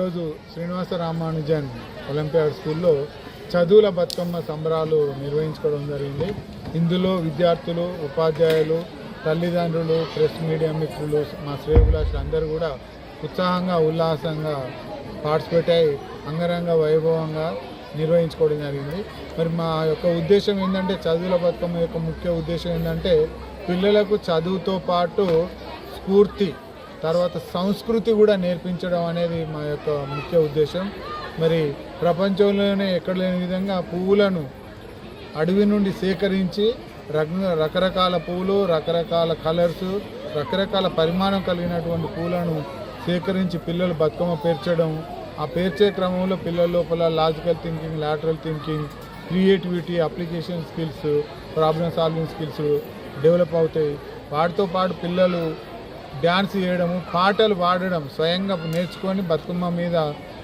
ఈరోజు శ్రీనివాస రామానుజన్ ఒలింపియాడ్ స్కూల్లో చదువుల బతుకమ్మ సంబరాలు నిర్వహించుకోవడం జరిగింది. ఇందులో విద్యార్థులు ఉపాధ్యాయులు తల్లిదండ్రులు ప్రెస్ మీడియా మిత్రులు మా శ్రేయభిలాషులు అందరూ కూడా ఉత్సాహంగా ఉల్లాసంగా పార్టిసిపేట్ అయి అంగరంగ వైభవంగా నిర్వహించుకోవడం జరిగింది. మరి మా యొక్క ఉద్దేశం ఏంటంటే చదువుల బతుకమ్మ యొక్క ముఖ్య ఉద్దేశం ఏంటంటే పిల్లలకు చదువుతో పాటు స్ఫూర్తి తర్వాత సంస్కృతి కూడా నేర్పించడం అనేది మా యొక్క ముఖ్య ఉద్దేశం. మరి ప్రపంచంలోనే ఎక్కడ లేని విధంగా పువ్వులను అడవి నుండి సేకరించి రకరకాల పువ్వులు రకరకాల కలర్స్ రకరకాల పరిమాణం కలిగినటువంటి పూలను సేకరించి పిల్లలు బతుకమ్మ పేర్చడం ఆ పేర్చే క్రమంలో పిల్లల లోపల logical thinking lateral thinking creativity application skills problem solving skills develop అవుతాయి. వాటితో పాటు పిల్లలు డ్యాన్స్ చేయడము పాటలు పాడడం స్వయంగా నేర్చుకొని బతుకమ్మ మీద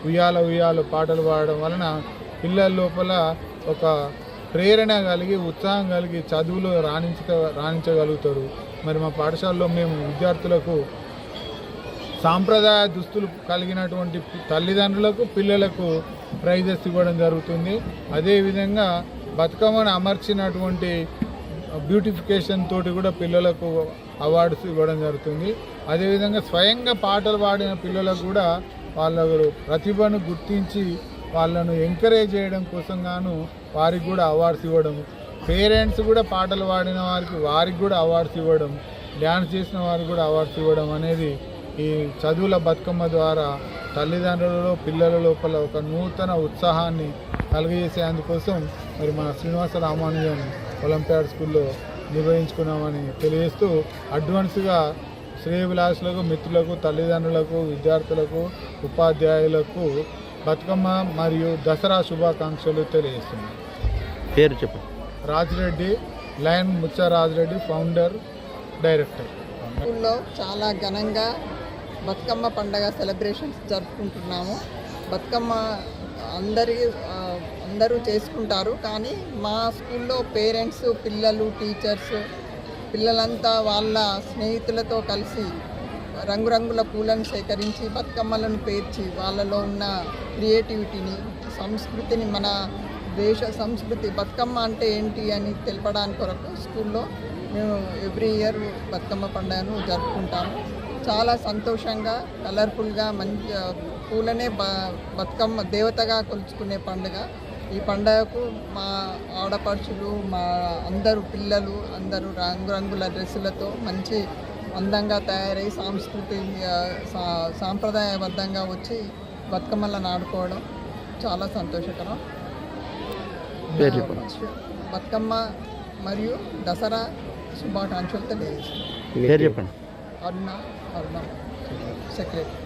ఉయ్యాల ఉయ్యాలు పాటలు పాడడం వలన పిల్లల లోపల ఒక ప్రేరణ కలిగి ఉత్సాహం కలిగి చదువులో రాణించ రాణించగలుగుతారు. మరి మా పాఠశాలలో మేము విద్యార్థులకు సాంప్రదాయ దుస్తులు కలిగినటువంటి తల్లిదండ్రులకు పిల్లలకు ప్రైజెస్ ఇవ్వడం జరుగుతుంది. అదేవిధంగా బతుకమ్మను అమర్చినటువంటి బ్యూటిఫికేషన్ తోటి కూడా పిల్లలకు అవార్డ్స్ ఇవ్వడం జరుగుతుంది. అదేవిధంగా స్వయంగా పాటలు పాడిన పిల్లలకు కూడా వాళ్ళ ప్రతిభను గుర్తించి వాళ్ళను ఎంకరేజ్ చేయడం కోసం గాను వారికి కూడా అవార్డ్స్ ఇవ్వడం. పేరెంట్స్ కూడా పాటలు పాడిన వారికి వారికి కూడా అవార్డ్స్ ఇవ్వడం. డ్యాన్స్ చేసిన వారికి కూడా అవార్డ్స్ ఇవ్వడం అనేది ఈ చదువుల బతుకమ్మ ద్వారా తల్లిదండ్రులలో పిల్లల లోపల ఒక నూతన ఉత్సాహాన్ని కలుగజేసే అందుకోసం మరి మన శ్రీనివాస రామానుజన్ ఒలింపియాడ్ స్కూల్లో నిర్వహించుకున్నామని తెలియజేస్తూ అడ్వాన్స్గా శ్రేయభిలాషులకు మిత్రులకు తల్లిదండ్రులకు విద్యార్థులకు ఉపాధ్యాయులకు బతుకమ్మ మరియు దసరా శుభాకాంక్షలు తెలియజేస్తున్నాను పేరు చెప్పు. Rajireddy lion Muccha Rajireddy founder director. స్కూల్లో చాలా ఘనంగా బతుకమ్మ పండగ సెలబ్రేషన్స్ జరుపుకుంటున్నాము. బతుకమ్మ అందరి అందరూ చేసుకుంటారు. కానీ మా స్కూల్లో పేరెంట్స్ పిల్లలు టీచర్స్ పిల్లలంతా వాళ్ళ స్నేహితులతో కలిసి రంగురంగుల పూలను సేకరించి బతుకమ్మలను పేర్చి వాళ్ళలో ఉన్న క్రియేటివిటీని సంస్కృతిని మన దేశ సంస్కృతి బతుకమ్మ అంటే ఏంటి అని తెలపడానికి కొరకు స్కూల్లో మేము ఎవ్రీ ఇయర్ బతుకమ్మ పండుగను జరుపుకుంటాము. చాలా సంతోషంగా కలర్ఫుల్గా మంచి పూలనే బ బతుకమ్మ దేవతగా కొలుచుకునే పండుగ. ఈ పండుగకు మా ఆడపడుచులు మా అందరు పిల్లలు అందరూ రంగురంగుల డ్రెస్సులతో మంచి అందంగా తయారై సాంస్కృతి సాంప్రదాయబద్ధంగా వచ్చి బతుకమ్మలను ఆడుకోవడం చాలా సంతోషకరం. బతుకమ్మ మరియు దసరా శుభాకాంక్షలు చెప్పండి. అరుణ అరుణ సెక్రటరీ.